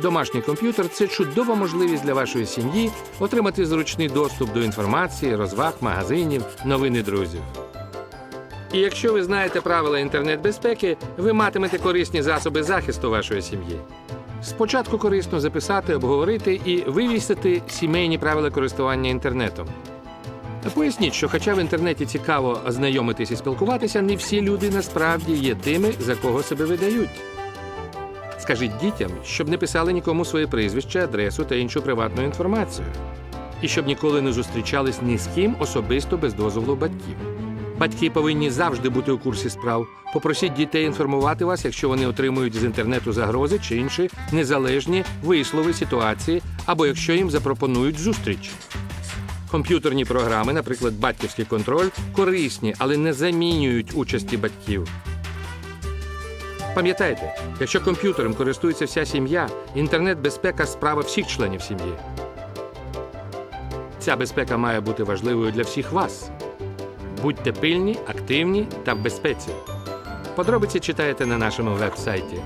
домашній комп'ютер це чудова можливість для вашої сім'ї отримати зручний доступ до інформації, розваг, магазинів, новини друзів. І якщо ви знаєте правила інтернет-безпеки, ви матимете корисні засоби захисту вашої сім'ї. Спочатку корисно записати, обговорити і вивісити сімейні правила користування інтернетом. Поясніть, що хоча в інтернеті цікаво знайомитись і спілкуватися, не всі люди насправді є тими, за кого себе видають. Скажіть дітям, щоб не писали нікому своє прізвище, адресу та іншу приватну інформацію. І щоб ніколи не зустрічались ні з ким особисто без дозволу батьків. Батьки повинні завжди бути у курсі справ. Попросіть дітей інформувати вас, якщо вони отримують з інтернету загрози чи інші незалежні вислови ситуації, або якщо їм запропонують зустріч. Комп'ютерні програми, наприклад, батьківський контроль, корисні, але не замінюють участі батьків. Пам'ятайте, якщо комп'ютером користується вся сім'я, інтернет-безпека справа всіх членів сім'ї. Ця безпека має бути важливою для всіх вас. Будьте пильні, активні та в безпеці. Подробиці читаєте на нашому веб-сайті.